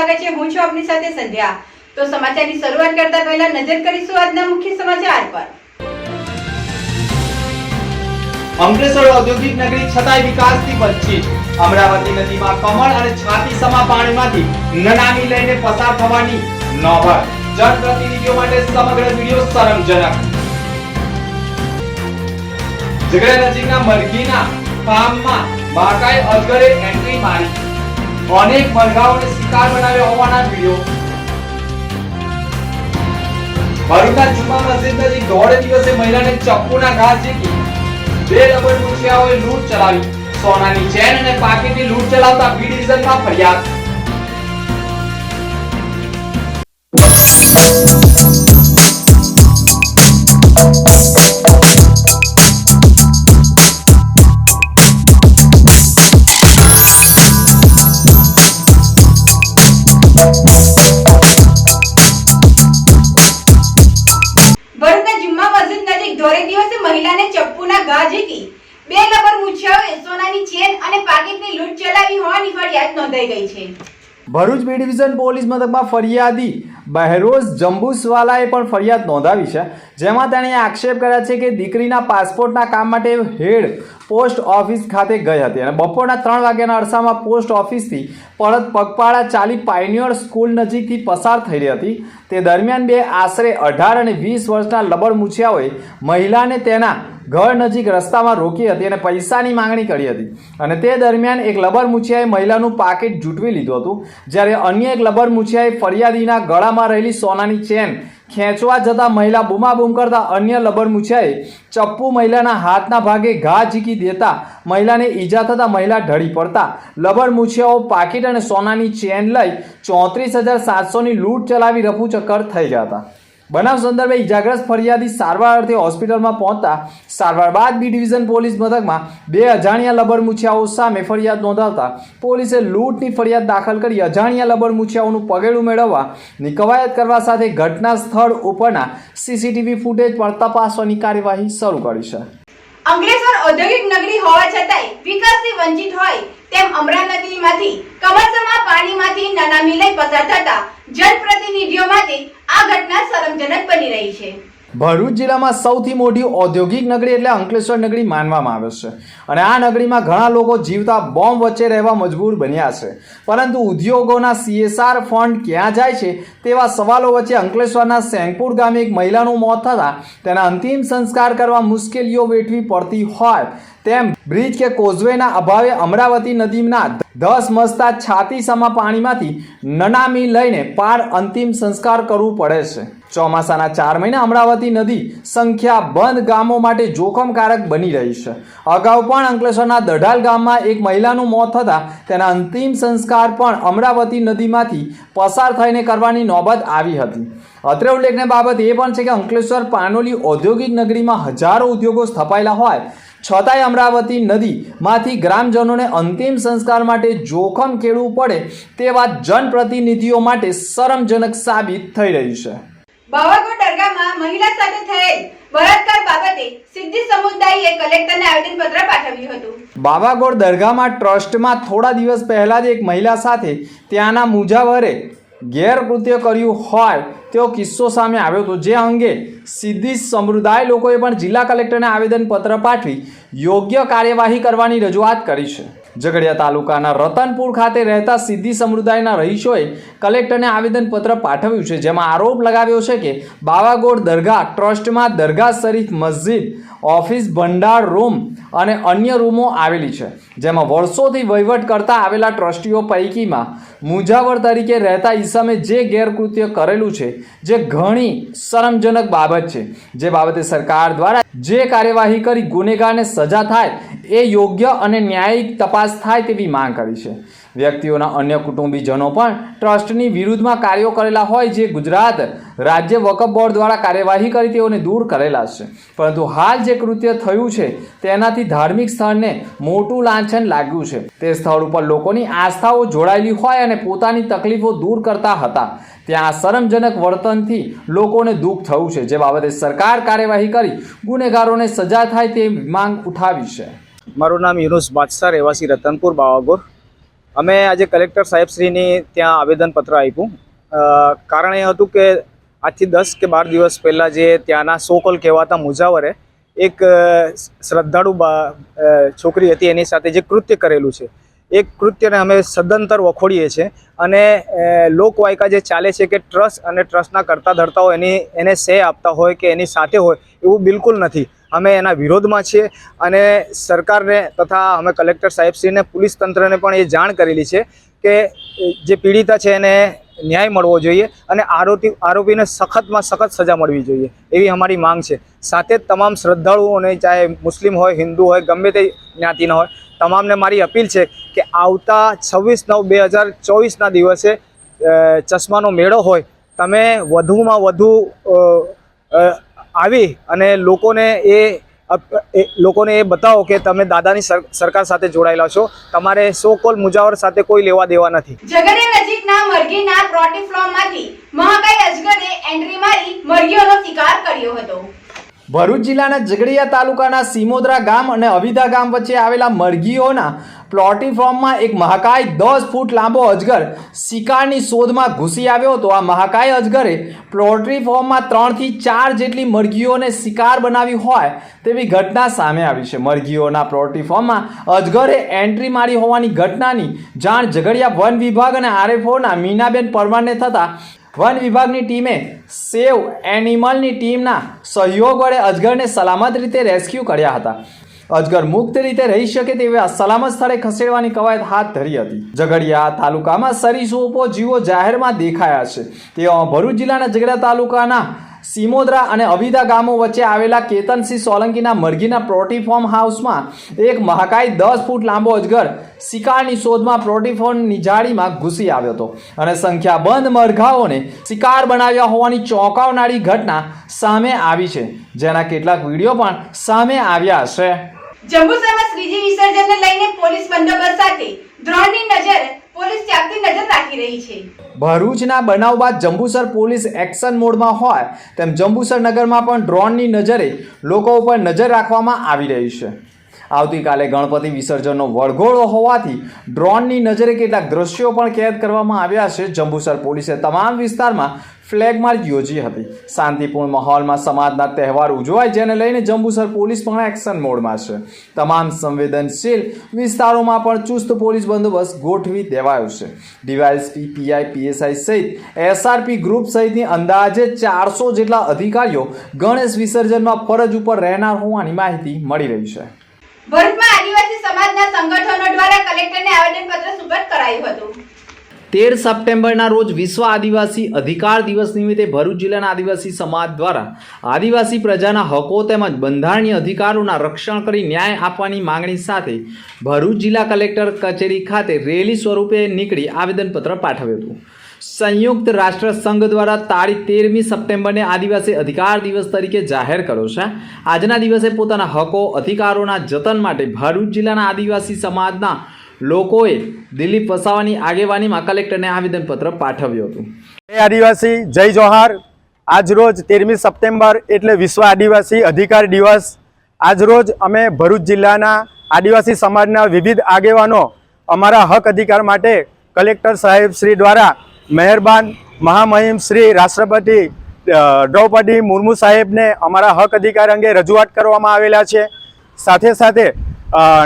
સ્વાગત છે. હું છું આપની સાથે સંધ્યા. તો સમાચારની શરૂઆત કરતા પહેલા નજર કરીશું આજના મુખ્ય સમાચાર પર. અંકલેશ્વર ઔદ્યોગિક નગરી છતાંય વિકાસથી વંચિત. અમરાવતી નદીમાં કમળ અને છાતી સમા પાણીમાંથી નનામી લઈને પસાર થવાની નોબત જનપ્રતિનિધિઓ માટે સમગ્ર વિડિયો શરમજનક. ઝઘડા નજીકના મરઘીના ફાર્મમાં બાકાય અજગરે એન્ટ્રી મારી. અનેક મરઘાઓને શિકાર બનાવ્યા હોવાના વીડિયો. ભરૂચના જુમા મસ્જિદ નજીક દોઢ દિવસે મહિલાને ચપ્પુના ઘા ઝીકી બે ડબલ મુખિયાઓએ લૂંટ ચલાવી. સોનાની ચેન અને પાકીટની લૂંટ ચલાવતા બી ડિવિઝનમાં ફરિયાદ. ભરૂચના ફરિયાદ ગઈ છે. ભરૂચ બી ડિવિઝન પોલીસ મથકમાં ફરિયાદી બહેરોઝ જંબુસવાલાએ પણ ફરિયાદ નોંધાવી છે, જેમાં તેણે આક્ષેપ કર્યા છે કે દીકરીના પાસપોર્ટના કામ માટે હેડ પોસ્ટ ઓફિસ ખાતે ગઈ હતી અને બપોરના ત્રણ વાગ્યાના અરસામાં પોસ્ટ ઓફિસથી પરત પગપાળા ચાલી પાયનિયર સ્કૂલ નજીકથી પસાર થઈ રહી હતી. તે દરમિયાન બે આશરે અઢાર અને વીસ વર્ષના લબડ મૂછિયાઓએ મહિલાને તેના ઘર નજીક રસ્તામાં રોકી હતી અને પૈસાની માંગણી કરી હતી. અને તે દરમિયાન એક લબર મુછિયાએ મહિલાનું પાકીટ જૂટવી લીધું હતું. જ્યારે અન્ય એક લબર મુછિયાએ ફરિયાદીના ગળામાં રહેલી સોનાની ચેન ખેંચવા જતાં મહિલા બૂમાબૂમ કરતા અન્ય લબર મુછિયાએ ચપ્પુ મહિલાના હાથના ભાગે ઘા ઝીકી દેતા મહિલાને ઈજા થતાં મહિલા ઢળી પડતા લબર મુછિયાઓ પાકીટ અને સોનાની ચેન લઈ ચોત્રીસ હજાર સાતસોની લૂંટ ચલાવી રફુચક્કર થઈ ગયા બનાવ સંદર્ભે ઇજાગ્રસ્ત ફરિયાદી સારવાર અર્થે હોસ્પિટલમાં પહોંચતા સારવાર બાદ બી ડિવિઝન પોલીસ મથકમાં બે અજાણ્યા લબર મુછિયાઓ સામે ફરિયાદ નોંધાવતા પોલીસે લૂંટની ફરિયાદ દાખલ કરી અજાણ્યા લબર મુછિયાઓનું પગેડું મેળવવાની કવાયત કરવા સાથે ઘટના સ્થળ ઉપરના સીસીટીવી ફૂટેજ પણ તપાસવાની કાર્યવાહી શરૂ કરી છે. અંકલેશ્વર ઔદ્યોગિક નગરી હોવા છતાંય વિકાસથી વંચિત હોય તેમ અમરા નદીમાંથી, કમરસમા પાણીમાંથી નાના લઈ પસાર થતા જનપ્રતિનિધિઓ માટે આ ઘટના શરમજનક બની રહી છે. ભરૂચ જિલ્લામાં સૌથી મોટી ઔદ્યોગિક નગરી એટલે અંકલેશ્વર નગરી માનવામાં આવે છે. અને આ નગરીમાં ઘણા લોકો જીવતા બોમ્બ વચ્ચે રહેવા મજબૂર બન્યા છે. પરંતુ ઉદ્યોગોના સીએસઆર ફંડ ક્યાં જાય છે તેવા સવાલો વચ્ચે અંકલેશ્વરના સેંગપુર ગામે એક મહિલાનું મોત થતાં તેના અંતિમ સંસ્કાર કરવા મુશ્કેલીઓ વેઠવી પડતી હોય તેમ બ્રિજ કે કોઝવેના અભાવે અમરાવતી નદીના મસ્તા છાતી સમા પાણીમાંથી નનામી લઈને પાર અંતિમ સંસ્કાર કરવું પડે છે. ચોમાસાના ચાર મહિના અમરાવતી નદી સંખ્યાબંધ ગામો માટે જોખમકારક બની રહી છે. અગાઉ પણ અંકલેશ્વરના દઢાલ ગામમાં એક મહિલાનું મોત થતાં તેના અંતિમ સંસ્કાર પણ અમરાવતી નદીમાંથી પસાર થઈને કરવાની નોબત આવી હતી. અત્રે ઉલ્લેખને બાબત એ પણ છે કે અંકલેશ્વર પાનોલી ઔદ્યોગિક નગરીમાં હજારો ઉદ્યોગો સ્થપાયેલા હોય છતાંય અમરાવતી નદીમાંથી ગ્રામજનોને અંતિમ સંસ્કાર માટે જોખમ ખેડવું પડે તે વાત જનપ્રતિનિધિઓ માટે શરમજનક સાબિત થઈ રહી છે. બાવાગોડ દરગાહમાં મહિલા સાથે થયેલ બળાત્કાર બાબતે સિદ્ધિ સમુદાયે કલેક્ટરને આવેદનપત્ર પાઠવ્યું હતું. બાવાગોળ દરગાહમાં ટ્રસ્ટમાં થોડા દિવસ પહેલા જ એક મહિલા સાથે ત્યાંના મુજાવરે ગેરકૃત્ય કર્યું હોય તેવો કિસ્સો સામે આવ્યો હતો. જે અંગે સિદ્ધિ સમુદાય લોકોએ પણ જિલ્લા કલેક્ટરને આવેદનપત્ર પાઠવી યોગ્ય કાર્યવાહી કરવાની રજૂઆત કરી છે. ઝઘડિયા તાલુકાના રતનપુર ખાતે રહેતા સિદ્ધિ સમુદાયના રહીશોએ કલેક્ટરને આવેદનપત્ર પાઠવ્યું છે, જેમાં આરોપ લગાવ્યો છે કે બાવાગોડ દરગાહ ટ્રસ્ટમાં દરગાહ શરીફ મસ્જિદ ઓફિસ, ભંડાર, રૂમ અને અન્ય રૂમો આવેલી છે. જેમાં વર્ષોથી વહીવટ કરતા આવેલા ટ્રસ્ટીઓ પૈકીમાં મુજાવર તરીકે રહેતા ઈસમે જે ગેરકૃત્ય કરેલું છે, જે ઘણી શરમજનક બાબત છે. જે બાબતે સરકાર દ્વારા જે કાર્યવાહી કરી ગુનેગારને સજા થાય, એ યોગ્ય અને ન્યાયિક તપાસ થાય તેવી માંગ કરી છે. વ્યક્તિઓના અન્ય કુટુંબીજનો પણ ટ્રસ્ટની વિરુદ્ધમાં કાર્યો કરેલા હોય, જે ગુજરાત રાજ્ય વકફ બોર્ડ દ્વારા કાર્યવાહી કરી તેઓને દૂર કરેલા છે. પરંતુ હાલ જે કૃત્ય થયું છે, તેનાથી ધાર્મિક સ્થળને મોટું લાંછન લાગ્યું છે. તે સ્થળ ઉપર લોકોની આસ્થાઓ જોડાયેલી હોય અને પોતાની તકલીફો દૂર કરતા હતા. ત્યાં શરમજનક વર્તનથી લોકોને દુઃખ થયું છે. જે બાબતે સરકાર કાર્યવાહી કરી, ગુનેગારોને સજા થાય તે માંગ ઉઠાવી છે. મારું નામ યુનુસ બાદશાહ, રહેવાસી રતનપુર, બાવાગોર. અમે આજે કલેક્ટર સાહેબશ્રીની ત્યાં આવેદનપત્ર આપ્યું. કારણ એ હતું કે આજથી દસ કે બાર દિવસ પહેલાં જે ત્યાંના સોકલ કહેવાતા મુજાવરે એક શ્રદ્ધાળુ છોકરી હતી, એની સાથે જે કૃત્ય કરેલું છે. એ કૃત્યને અમે સદંતર વખોડીએ છીએ અને લોકવાયકા જે ચાલે છે કે ટ્રસ્ટ અને ટ્રસ્ટના કરતા ધરતાઓ એની, એને સે આપતા હોય કે એની સાથે હોય એવું બિલકુલ નથી. અમે એના વિરોધમાં છીએ અને સરકારને તથા અમે કલેક્ટર સાહેબશ્રીને, પોલીસ તંત્રને પણ એ જાણ કરેલી છે કે જે પીડિતા છે એને ન્યાય મળવો જોઈએ અને આરોપી આરોપીને સખતમાં સખત સજા મળવી જોઈએ એવી અમારી માંગ છે. સાથે જ તમામ શ્રદ્ધાળુઓને, ચાહે મુસ્લિમ હોય, હિન્દુ હોય, ગમે તે જ્ઞાતિના હોય, તમામને મારી અપીલ છે કે આવતા છવ્વીસ નવ બે હજાર ચોવીસના દિવસે ચશ્માનો મેળો હોય, તમે વધુમાં વધુ આવી અને લોકોને એ લોકોને એ બતાવો કે તમે દાદાની સર- સરકાર સાથે જોડાયેલા છો. તમારે સો કોલ મુજાવર સાથે કોઈ લેવા દેવા નથી. ઝઘડિયા નજીકના મરઘીના પ્લોટી ફોર્મમાંથી મહાકાય અજગરે એન્ટ્રી મારી મરઘીઓનો શિકાર કર્યો હતો. ભરૂચ જિલ્લાના ઝઘડિયા તાલુકાના સિમોદરા ગામ અને અવિધા ગામ વચ્ચે આવેલા મરઘીઓના પ્લોટી ફોર્મમાં એક મહાકાય દસ ફૂટ લાંબો અજગર શિકારની શોધમાં ઘૂસી આવ્યો હતો. આ મહાકાય અજગરે પ્લોટ્રી ફોર્મમાં ત્રણથી ચાર જેટલી મરઘીઓને શિકાર બનાવી હોય તેવી ઘટના સામે આવી છે. મરઘીઓના પ્લોટ્રી ફોર્મમાં અજગરે એન્ટ્રી મારી હોવાની ઘટનાની જાણ ઝઘડિયા વન વિભાગ અને આરએફઓના મીનાબેન પરમારને થતાં વન વિભાગની ટીમે સેવ એનિમલની ટીમના સહયોગ વડે અજગરને સલામત રીતે રેસ્ક્યુ કર્યા હતા. અજગર મુક્ત રીતે રહી શકે તેવા સલામત સ્થળે ખસેડવાની કવાયત હાથ ધરી હતી. ઝઘડિયા તાલુકામાં સરીસૃપો જીવો જાહેરમાં દેખાયા છે. તેવામાં ભરૂચ જિલ્લાના ઝઘડા તાલુકાના સિમોદરા અને અવિદા ગામો વચ્ચે આવેલા કેતનસિંહ સોલંકીના મરઘીના પ્રોટીફોર્મ હાઉસમાં એક મહાકાય દસ ફૂટ લાંબો અજગર શિકારની શોધમાં પ્રોટીફોર્મની જાળીમાં ઘૂસી આવ્યો હતો. અને સંખ્યાબંધ મરઘાઓને શિકાર બનાવ્યા હોવાની ચોંકાવનારી ઘટના સામે આવી છે. જેના કેટલાક વીડિયો પણ સામે આવ્યા છે જંબુસરમાં શ્રીજી વિસર્જનને લઈને પોલીસ બંદોબસ્ત સાથે દ્રોણની નજર પોલીસ ચાકતી નજર રાખી રહી છે. ભરૂચના બનાવ બાદ જંબુસર પોલીસ એક્શન મોડમાં હોય તેમ જંબુસર નગરમાં પણ ડ્રોનની નજરે લોકો ઉપર નજર રાખવામાં આવી રહી છે. આવતીકાલે ગણપતિ વિસર્જનનો વળગોળો હોવાથી ડ્રોનની નજરે કેટલાક દ્રશ્યો પણ કેદ કરવામાં આવ્યા છે. જંબુસર પોલીસે તમામ વિસ્તારમાં ફ્લેગ માર્ચ યોજી હતી. શાંતિપૂર્ણ માહોલમાં સમાજના તહેવાર ઉજવાય જેને લઈને જંબુસર પોલીસ પણ એક્શન મોડમાં છે. તમામ સંવેદનશીલ વિસ્તારોમાં પણ ચુસ્ત પોલીસ બંદોબસ્ત ગોઠવી દેવાયો છે. ડીવાયએસપી, પીઆઈ, પીએસઆઈ સહિત એસઆરપી ગ્રુપ સહિતની અંદાજે ચારસો જેટલા અધિકારીઓ ગણેશ વિસર્જનમાં ફરજ ઉપર રહેનાર હોવાની માહિતી મળી રહી છે. તેર સપ્ટેમ્બરના રોજ વિશ્વ આદિવાસી અધિકાર દિવસ નિમિત્તે ભરૂચ જિલ્લાના આદિવાસી સમાજ દ્વારા આદિવાસી પ્રજાના હકો તેમજ બંધારણીય અધિકારોના રક્ષણ કરી ન્યાય આપવાની માંગણી સાથે ભરૂચ જિલ્લા કલેક્ટર કચેરી ખાતે રેલી સ્વરૂપે નીકળી આવેદનપત્ર પાઠવ્યું હતું. સંયુક્ત રાષ્ટ્ર સંઘ દ્વારા તારીખ તેરમી સપ્ટેમ્બરને આદિવાસી અધિકાર દિવસ તરીકે જાહેર કર્યો છે. આજના દિવસે પોતાના હકો, અધિકારોના જતન માટે ભરૂચ જિલ્લાના આદિવાસી સમાજના લોકોએ દિલીપ વસાવાની આગેવાનીમાં કલેક્ટરને આવેદનપત્ર પાઠવ્યું હતું. આદિવાસી, જય જોહાર. આજરોજ તેરમી સપ્ટેમ્બર એટલે વિશ્વ આદિવાસી અધિકાર દિવસ. આજરોજ અમે ભરૂચ જિલ્લાના આદિવાસી સમાજના વિવિધ આગેવાનો અમારા હક અધિકાર માટે કલેક્ટર સાહેબ શ્રી દ્વારા મહેરબાન મહામહિમ શ્રી રાષ્ટ્રપતિ દ્રૌપદી મુર્મુ સાહેબને અમારા હક અધિકાર અંગે રજૂઆત કરવામાં આવેલા છે. સાથે સાથે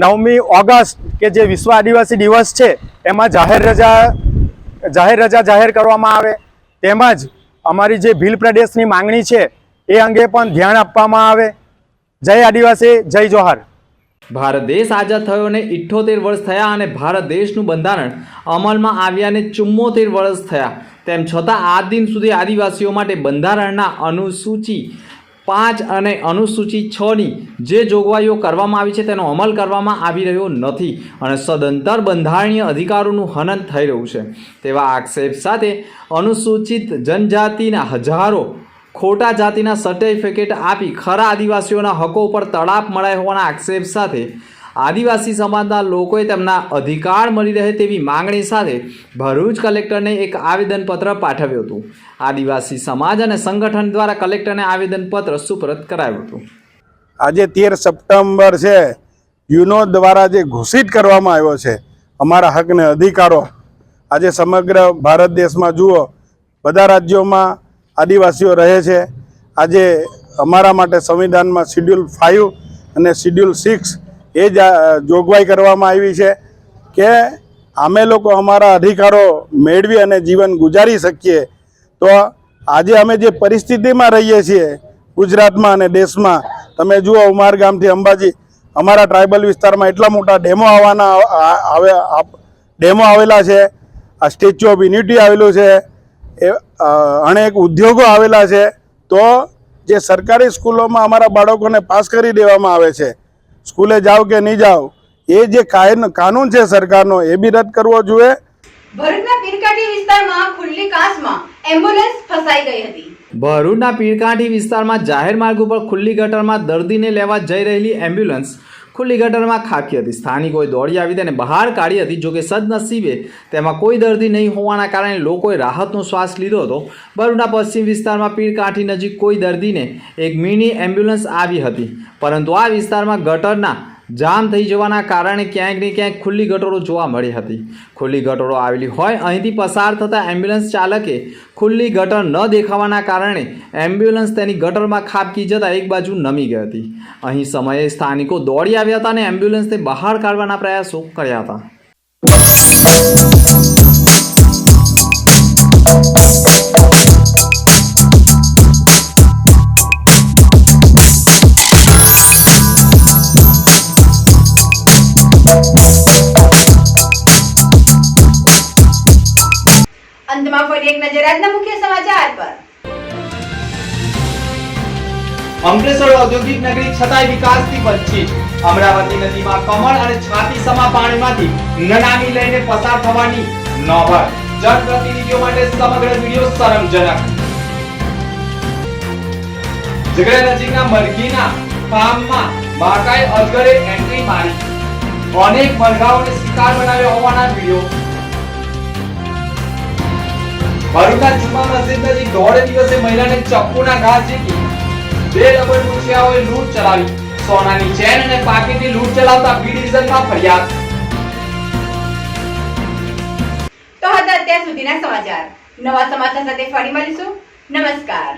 નવમી ઓગસ્ટ કે જે વિશ્વ આદિવાસી દિવસ છે, એમાં જાહેર રજા જાહેર રજા જાહેર કરવામાં આવે. તેમજ અમારી જે ભીલ પ્રદેશની માંગણી છે, એ અંગે પણ ધ્યાન આપવામાં આવે. જય આદિવાસી, જય જોહાર. ભારત દેશ આઝાદ થયો અને ઇઠ્ઠોતેર વર્ષ થયા અને ભારત દેશનું બંધારણ અમલમાં આવ્યાને ચુમ્મોતેર વર્ષ થયા. તેમ છતાં, આ દિન સુધી આદિવાસીઓ માટે બંધારણના અનુસૂચિ પાંચ અને અનુસૂચિ છની જે જોગવાઈઓ કરવામાં આવી છે, તેનો અમલ કરવામાં આવી રહ્યો નથી અને સદંતર બંધારણીય અધિકારોનું હનન થઈ રહ્યું છે. તેવા આક્ષેપ સાથે અનુસૂચિત જનજાતિના હજારો ખોટા જાતિના સર્ટિફિકેટ આપી ખરા આદિવાસીઓના હકો ઉપર તડાપ મળાય હોવાના આક્ષેપ સાથે આદિવાસી સમાજના લોકોએ તેમના અધિકાર મળી રહે તેવી માંગણી સાથે ભરૂચ કલેક્ટરને એક આવેદનપત્ર પાઠવ્યું હતું. આદિવાસી સમાજ અને સંગઠન દ્વારા કલેક્ટરને આવેદનપત્ર સુપરત કરાયું હતું. આજે તેર સપ્ટેમ્બર છે. યુનો દ્વારા જે ઘોષિત કરવામાં આવ્યો છે, અમારા હકને અધિકારો. આજે સમગ્ર ભારત દેશમાં જુઓ, બધા રાજ્યોમાં આદિવાસીઓ રહે છે. આજે અમારા માટે સંવિધાનમાં શિડ્યુલ ફાઇવ અને શિડ્યુલ સિક્સ એ જ જોગવાઈ કરવામાં આવી છે કે અમે લોકો અમારા અધિકારો મેળવી અને જીવન ગુજારી શકીએ. તો આજે અમે જે પરિસ્થિતિમાં રહીએ છીએ, ગુજરાતમાં અને દેશમાં, તમે જુઓ ઉમાર ગામથી અંબાજી, અમારા ટ્રાઇબલ વિસ્તારમાં એટલા મોટા ડેમો આવવાના આવે ડેમો આવેલા છે. આ સ્ટેચ્યુ ઓફ યુનિટી આવેલું છે. એ અનેક ઉદ્યોગો આવેલા છે તો જે સરકારી સ્કૂલોમાં અમારા બાળકોને પાસ કરી દેવામાં આવે છે સ્કૂલે જાઓ કે નહીં જાઓ એ જે કાયન- કાનૂન છે સરકારનો એ બી રદ કરવો જોઈએ. ભરૂચના પીરકાઠી વિસ્તારમાં ખુલ્લી કાચમાં એમ્બ્યુલન્સ ફસાઈ ગઈ હતી. ભરૂચના પીરકાંઠી વિસ્તારમાં જાહેર માર્ગ ઉપર ખુલ્લી ગટરમાં દર્દીને લેવા જઈ રહેલી એમ્બ્યુલન્સ ખુલ્લી ગટરમાં ખાખી હતી. સ્થાનિકોએ દોડી આવી તેને બહાર કાઢી હતી, જોકે સદનસીબે તેમાં કોઈ દર્દી નહીં હોવાના કારણે લોકોએ રાહતનો શ્વાસ લીધો હતો. ભરૂચના પશ્ચિમ વિસ્તારમાં પીરકાંઠી નજીક કોઈ દર્દીને એક મિની એમ્બ્યુલન્સ આવી હતી. પરંતુ આ વિસ્તારમાં ગટરના જામ થઈ જવાના કારણે ક્યાંક ને ક્યાંક ખુલ્લી ગટોરો જોવા મળી હતી. ખુલ્લી ગટોરો આવેલી હોય અહીંથી પસાર થતા એમ્બ્યુલન્સ ચાલકે ખુલ્લી ગટર ન દેખાવાના કારણે એમ્બ્યુલન્સ તેની ગટરમાં ખાબકી જતાં એક બાજુ નમી ગઈ હતી. અહીં સમયે સ્થાનિકો દોડી આવ્યા હતા અને એમ્બ્યુલન્સને બહાર કાઢવાના પ્રયાસો કર્યા હતા. નજર મુખ્ય સમાચાર પર. અંકલેશ્વર ઔદ્યોગિક નગરી છતાંય વિકાસથી વંચિત. અમરાવતી નદીમાં કમળ અને છાતી સમા પાણીમાંથી નનામી લઈને પસાર થવાની નોબત. જનપ્રતિનિધિઓ માટે સમગ્ર વીડિયો શરમજનક. જગડા નજીકના મરઘીના ફાર્મમાં મહાકાય અજગરે એન્ટ્રી મારી. અનેક મરઘાઓને શિકાર બનાવ્યા હોવાના વીડિયો. ભરૂચના જુમા મસ્જિદ નજીક દોઢ દિવસે મહિલાને ચપ્પુના ઘા ઝીકી બે લબડ મુછિયાઓએ લૂંટ ચલાવી. સોનાની ચેન અને પાકીટની લૂંટ ચલાવતા બી ડિવિઝનમાં ફરિયાદ. તો હતા અત્યાર સુધીના સમાચાર. નવા સમાચાર સાથે ફરી મળીશું. નમસ્કાર.